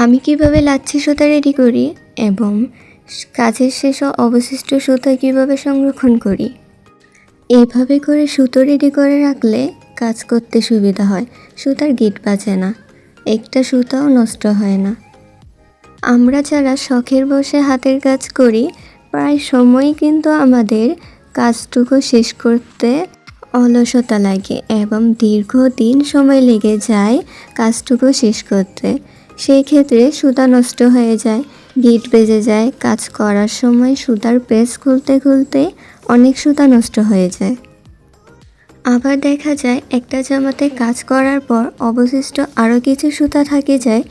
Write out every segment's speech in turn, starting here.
আমি কীভাবে লাচ্ছি সুতা রেডি করি এবং কাজের শেষে অবশিষ্ট সুতা কীভাবে সংরক্ষণ করি? এইভাবে করে সুতো রেডি করে রাখলে কাজ করতে সুবিধা হয়। সুতার গিট বাজে না। একটা সুতাও নষ্ট হয় না। আমরা যারা শখের বসে হাতের কাজ করি, প্রায় সময়ই কিন্তু আমাদের কাজটুকু শেষ করতে অলসতা লাগে এবং দীর্ঘদিন সময় লেগে যায় কাজটুকু শেষ করতে। সেই ক্ষেত্রে সুতা নষ্ট হয়ে যায়, গিট বেজে যায়, কাজ করার সময় সুতার প্রেস খুলতে খুলতে অনেক সুতা নষ্ট হয়ে যায়। আবার দেখা যায়, একটা জামাতে কাজ করার পর অবশিষ্ট আরও কিছু সুতা থাকে যায়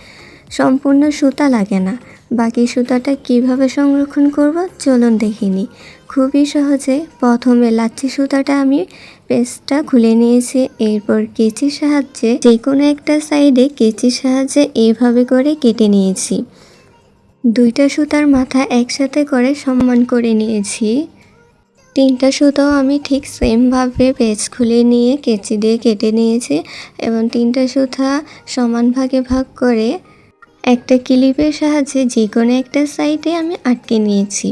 সম্পূর্ণ সুতা লাগে না। বাকি সুতাটা কীভাবে সংরক্ষণ করব চলুন দেখিনি। খুবই সহজে প্রথমে লাচ্ছি সুতাটা আমি পেস্টটা খুলে নিয়েছি। এরপর কেচির সাহায্যে যে কোনো একটা সাইডে কেচির সাহায্যে এইভাবে করে কেটে নিয়েছি। দুইটা সুতার মাথা একসাথে করে সম্মান করে নিয়েছি। তিনটা সুতাও আমি ঠিক সেমভাবে পেজ খুলে নিয়ে কেচি দিয়ে কেটে নিয়েছি এবং তিনটা সুতা সমান ভাগে ভাগ করে একটা ক্লিপের সাহায্যে যে কোনো একটা সাইডে আমি আটকে নিয়েছি।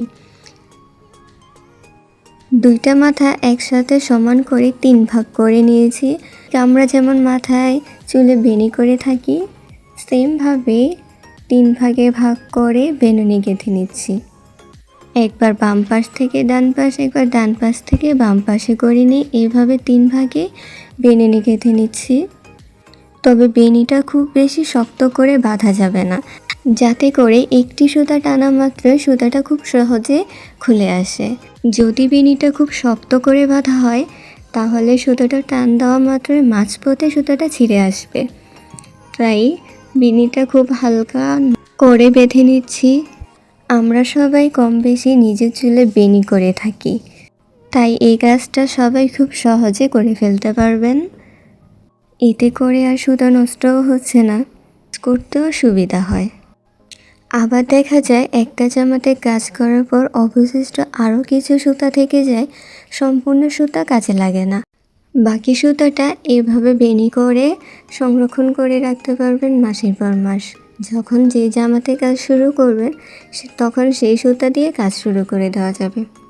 দুইটা মাথা একসাথে সমান করে তিন ভাগ করে নিয়েছি। আমরা যেমন মাথায় চুলে বেনি করে থাকি, সেমভাবে তিন ভাগে ভাগ করে বেনুনি গেঁথে নিচ্ছি। একবার বাম পাশ থেকে ডান পাশ, একবার ডান পাশ থেকে বাম পাশে করে নিই এইভাবে তিন ভাগে বেনুনি গেঁথে নিচ্ছি। তবে বেনিটা খুব বেশি শক্ত করে বাঁধা যাবে না। যাতে করে একটি সুতা টানা মাত্র সুতাটা খুব সহজে খুলে আসে। যদি বেনিটা খুব শক্ত করে বাঁধা হয়, তাহলে সুতোটা টান দেওয়া মাত্রই মাঝপথে সুতোটা ছিঁড়ে আসবে। তাই বিনিটা খুব হালকা করে বেঁধে নিচ্ছি। আমরা সবাই কম বেশি নিজের চুলে বেনি করে থাকি। তাই এই কাজটা সবাই খুব সহজে করে ফেলতে পারবেন। এতে করে আর সুতা নষ্টও হচ্ছে না। করতেও সুবিধা হয়। আবার দেখা যায়, একটা জামাতে কাজ করার পর অবশিষ্ট আরও কিছু সুতা থেকে যায়, সম্পূর্ণ সুতা কাজে লাগে না। বাকি সুতাটা এভাবে বেনি করে সংরক্ষণ করে রাখতে পারবেন মাসের পর মাস। যখন যে জামাতে কাজ শুরু করবেন তখন সেই সুতা দিয়ে কাজ শুরু করে দেওয়া যাবে।